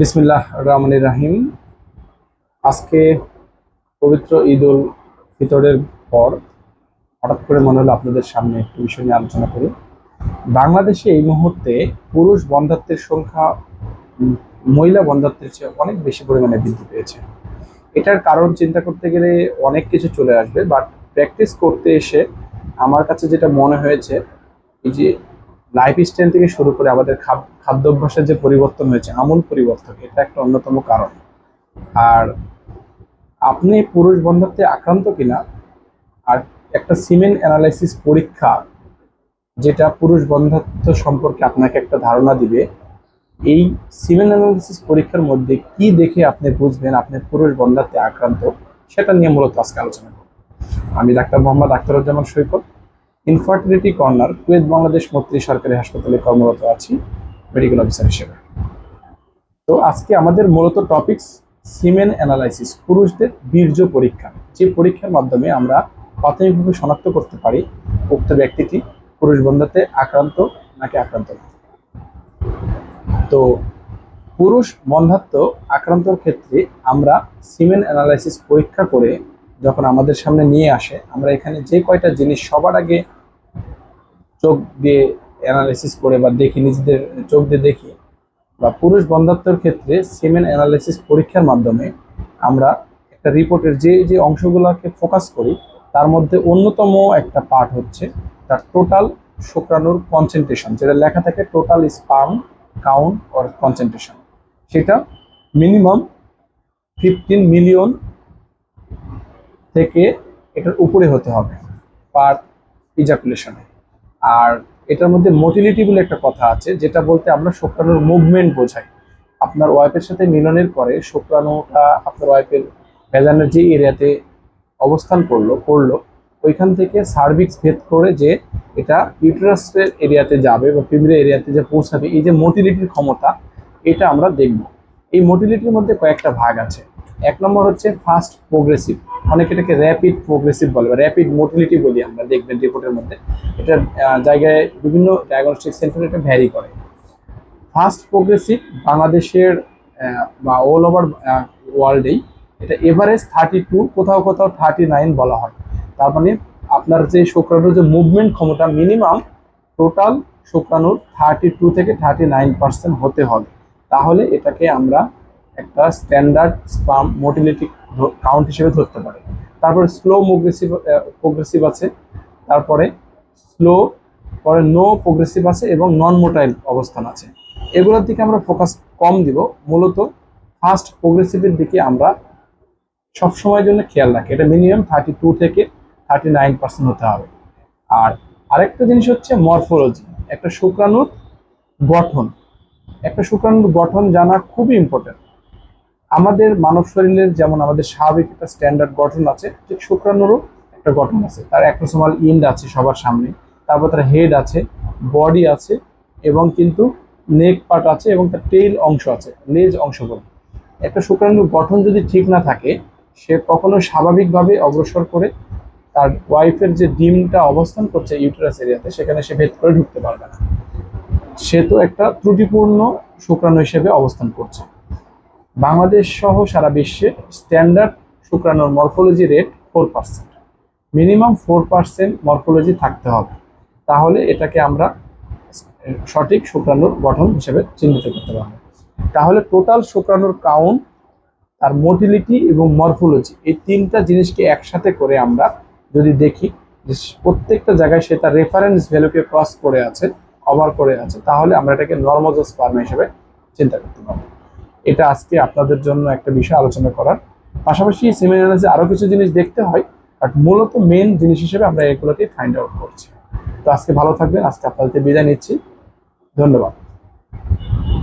বিসমিল্লাহ রহমান রাহিম। আজকে পবিত্র ঈদ উল ফিতরের পর হঠাৎ করে মনে হলো আপনাদের সামনে একটু বিষয় নিয়ে আলোচনা করি। বাংলাদেশে এই মুহূর্তে পুরুষ বন্ধাত্বের সংখ্যা মহিলা বন্ধাত্বের চেয়ে অনেক বেশি পরিমাণে বৃদ্ধি পেয়েছে। এটার কারণ চিন্তা করতে গেলে অনেক কিছু চলে আসবে বাট প্র্যাকটিস করতে এসে আমার কাছে যেটা মনে হয়েছে, এই যে লাইফ স্টাইল থেকে শুরু করে আমাদের খাদ- খাদ্যাভ্যাসের যে পরিবর্তন হয়েছে, আমূল পরিবর্তন, এটা একটা অন্যতম কারণ। আর আপনি পুরুষ বন্ধাত্বে আক্রান্ত কিনা, আর একটা সিমেন অ্যানালাইসিস পরীক্ষা যেটা পুরুষ বন্ধাত্ব সম্পর্কে আপনাকে একটা ধারণা দিবে, এই সিমেন অ্যানালাইসিস পরীক্ষার মধ্যে কি দেখে আপনি বুঝবেন আপনি পুরুষ বন্ধাত্বে আক্রান্ত, সেটা নিয়ে মূলত আজকে আলোচনা করব। আমি doctor Mohammad Akhtaruzzaman Saikat. Infertility corner Kuwait Bangladesh মৈত্রী সরকারি হাসপাতালে কর্মরত আছি মেডিকেল অফিসার হিসেবে। তো আজকে আমাদের মূলত টপিকস সিমেন অ্যানালাইসিস পুরুষদের বীর্য পরীক্ষা। যে পরীক্ষার মাধ্যমে আমরা প্রাথমিকভাবে শনাক্ত করতে পারি উক্ত ব্যক্তিটি, পুরুষ বন্ধাতে আক্রান্ত নাকি আক্রান্ত তো পুরুষ বন্ধাত্ব আক্রান্তর ক্ষেত্রে আমরা সিমেন অ্যানালাইসিস পরীক্ষা করে যখন আমাদের সামনে নিয়ে আসে, আমরা এখানে যে কয়টা জিনিস সবার আগে চোখ দিয়ে অ্যানালাইসিস করে বা দেখি, নিজেদের চোখ দিয়ে দেখি, বা পুরুষ বন্ধাত্বর ক্ষেত্রে সিমেন অ্যানালাইসিস পরীক্ষার মাধ্যমে আমরা একটা রিপোর্টের যে যে অংশগুলোকে ফোকাস করি, তার মধ্যে অন্যতম একটা পার্ট হচ্ছে তার টোটাল শুক্রাণুর কনসেন্ট্রেশন যেটা লেখা থাকে total sperm count or concentration সেটা মিনিমাম ফিফটিন মিলিয়ন থেকে এটার উপরে হতে হবে পার ইজাকুলেশনে আর এটার মধ্যে মোটিলিটি বলে একটা কথা আছে, যেটা বলতে আমরা শুক্রাণুর মুভমেন্ট বোঝাই। আপনার ওয়াইফের সাথে মিলনের পরে শুক্রাণুটা আপনার ওয়াইফের ভেজানের যে এরিয়াতে অবস্থান করল করল, ওইখান থেকে সার্ভিক্স ভেদ করে যে এটা ইউটেরাসের এরিয়াতে যাবে বা ফিমেল এরিয়াতে যে পৌঁছাবে, এই যে মোটিলিটির ক্ষমতা, এটা আমরা দেখব। এই মোটিলিটির মধ্যে কয়েকটা ভাগ আছে। এক নম্বর হচ্ছে ফাস্ট প্রোগ্রেসিভ অনেকে এটাকে র্যাপিড প্রোগ্রেসিভ বলে বা র্যাপিড মোটিলিটি বলি আমরা, দেখবেন রিপোর্টের মধ্যে। এটা জায়গায় বিভিন্ন ডায়াগনস্টিক সেন্টার এটা ভ্যারি করে। ফাস্ট প্রোগ্রেসিভ বাংলাদেশের বা অল ওভার ওয়ার্ল্ডেই এটা এভারেজ থার্টি টু কোথাও কোথাও থার্টি নাইন বলা হয়। তার মানে আপনার যে শুক্রাণুর যে মুভমেন্ট ক্ষমতা মিনিমাম টোটাল শুক্রাণুর থার্টি টু থেকে থার্টি নাইন পার্সেন্ট হতে হবে। তাহলে এটাকে আমরা একটা স্ট্যান্ডার্ড স্পাম মোটিলিটি কাউন্ট হিসেবে ধরতে পারে। তারপরে স্লো মোগ্রেসিভ প্রোগ্রেসিভ আছে, তারপরে স্লো পরে নো প্রোগ্রেসিভ আছে এবং নন মোটাইল অবস্থান আছে। এগুলোর দিকে আমরা ফোকাস কম দিব, মূলত ফার্স্ট প্রোগ্রেসিভের দিকে আমরা সবসময়ের জন্য খেয়াল রাখি। এটা মিনিমাম থার্টি টু থেকে থার্টি নাইন পার্সেন্ট হতে হবে। আর আরেকটা জিনিস হচ্ছে মরফোলজি একটা শুক্রাণুর গঠন। একটা শুক্রাণুর গঠন জানা খুবই ইম্পর্টেন্ট আমাদের মানব শরীরের যেমন আমাদের স্বাভাবিক একটা স্ট্যান্ডার্ড গঠন আছে, ঠিক শুক্রাণুরও একটা গঠন আছে। তার অ্যাক্রোসোমাল ইন্ড আছে সবার সামনে, তারপর তার হেড আছে বডি আছে, এবং কিন্তু নেক পার্ট আছে এবং তার টেইল অংশ আছে লেজ অংশ বলে। একটা শুক্রাণুর গঠন যদি ঠিক না থাকে, সে কখনো স্বাভাবিকভাবে অগ্রসর করে তার ওয়াইফের যে ডিমটা অবস্থান করছে ইউটেরাস এরিয়াতে সেখানে সে ভেদ করে ঢুকতে পারবে না। সে তো একটা ত্রুটিপূর্ণ শুক্রাণু হিসেবে অবস্থান করছে। বাংলাদেশ সহ সারা বিশ্বে standard শুক্রাণুর morphology rate four percent minimum four percent morphology থাকতে হবে। তাহলে এটাকে আমরা সঠিক শুক্রাণুর গঠন হিসেবে চিহ্নিত করতে পারব। তাহলে টোটাল শুক্রাণুর কাউন্ট তার মোটিলিটি এবং মরফোলজি এই তিনটা জিনিসকে একসাথে করে আমরা যদি দেখি যে প্রত্যেকটা জায়গায় সে তার রেফারেন্স ভ্যালুকে ক্রস করে আছে কভার করে আছে, তাহলে আমরা এটাকে নর্মোজোস্পার্ম হিসেবে চিন্তা করতে পারব। এটা আজকে আপনাদের জন্য একটা বিষয় আলোচনা করার। পাশাপাশি সেমিনারে আরও কিছু জিনিস দেখতে হয় বাট মূলত মেন জিনিস হিসেবে আমরা এগুলোকে ফাইন্ড আউট করছি। তো আজকে ভালো থাকবেন, আজকে আপনাদের বিদায় নিচ্ছি। ধন্যবাদ।